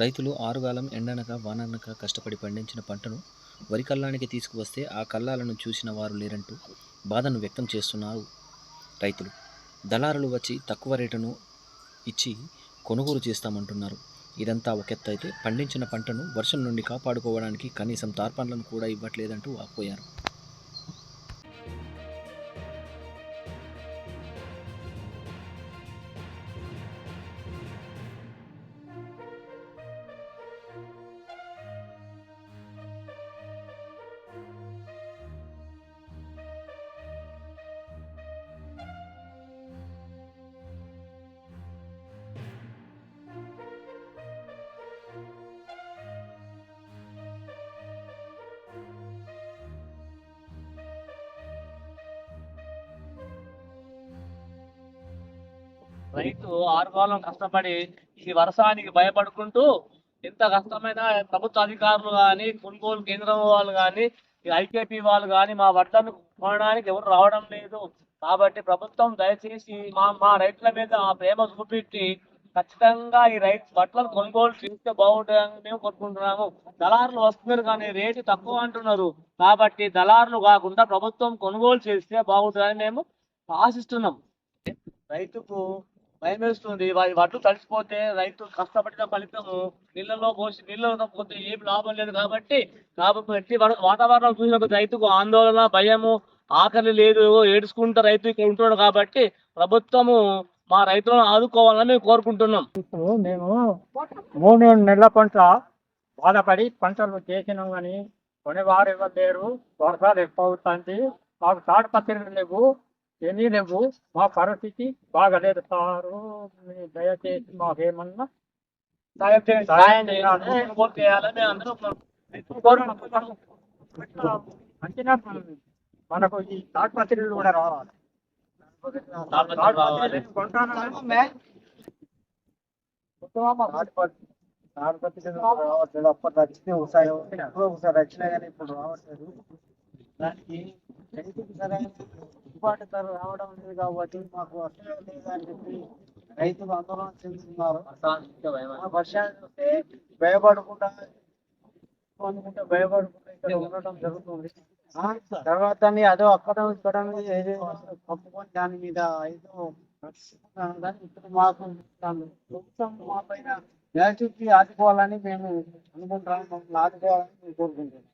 రైతులు ఆరుగాలం ఎండనక వాననక కష్టపడి పండించిన పంటను వరి కల్లానికి తీసుకువస్తే ఆ కల్లాలను చూసిన వారు లేరంటూ బాధను వ్యక్తం చేస్తున్నారు రైతులు. దళారులు వచ్చి తక్కువ రేటును ఇచ్చి కొనుగోలు చేస్తామంటున్నారు. ఇదంతా ఒక ఎత్తు అయితే పండించిన పంటను వర్షం నుండి కాపాడుకోవడానికి కనీసం తార్పండ్లను కూడా ఇవ్వట్లేదంటూ ఆపోయారు రైతు ఆరుగాలం కష్టపడి ఈ వర్షానికి భయపడుకుంటూ ఎంత కష్టమైన ప్రభుత్వ అధికారులు కానీ కొనుగోలు కేంద్రం వాళ్ళు కానీ ఈ ఐకేపీ వాళ్ళు కానీ మా వడ్లను కొనడానికి ఎవరు రావడం లేదు. కాబట్టి ప్రభుత్వం దయచేసి మా మా రైతుల మీద ఆ ప్రేమ చూపెట్టి ఖచ్చితంగా ఈ రైతు బట్టలను కొనుగోలు చేస్తే బాగుంటుందని మేము కోరుకుంటున్నాము. దళారులు వస్తున్నారు కానీ రేటు తక్కువ అంటున్నారు. కాబట్టి దళారులు కాకుండా ప్రభుత్వం కొనుగోలు చేస్తే బాగుంటుందని మేము ఆశిస్తున్నాం. రైతుకు భయం వేస్తుంది వడ్లు తడిసిపోతే రైతు కష్టపడిన ఫలితము నీళ్ళలో పోసి నీళ్ళలో పోతే ఏం లాభం లేదు కాబట్టి కాబట్టి వాతావరణం చూసినప్పుడు రైతుకు ఆందోళన భయము ఆకలి లేదు. ఏడుచుకుంటూ రైతు ఇక్కడ ఉంటున్నాడు కాబట్టి ప్రభుత్వము మా రైతులను ఆదుకోవాలని మేము కోరుకుంటున్నాం. మేము మూడు నెలల పంట బాధపడి పంటలు చేసినాం కానీ కొనేవారు ఇవ్వలేరు లేరు. వర్షాలు ఎక్కువ అవుతుంది. మాకు తాడుపత్రులు లేవు. ఎన్ని నువ్వు మా పరిస్థితి బాగలేదు సారు. దయచేసి మాకేమన్నా సాయం చేయండి సాయం చేయాలని మనకు ఈ తాడుపత్రులు కూడా రావాలి. తాడుపత్రులు రావట్లేదు. ఒకసారి ఒకసారి కానీ ఇప్పుడు రావట్లేదు. దానికి సరైన గిట్టుబాటు ధర రావడం లేదు కాబట్టి మాకు లేదు అని చెప్పి రైతులు ఆందోళన చెందుతున్నారు. వర్షాలు చూస్తే భయపడకుండా అనుకుంటే భయపడకుండా ఇక్కడ ఉండటం జరుగుతుంది. తర్వాత అదో అక్కడ ఇక్కడ కప్పుకొని దాని మీద ఏదో ఇప్పుడు మాకు ప్రభుత్వం మా పైన ఆదుకోవాలని మేము అనుకుంటున్నాం. మమ్మల్ని ఆదుకోవాలని కోరుకుంటున్నాం.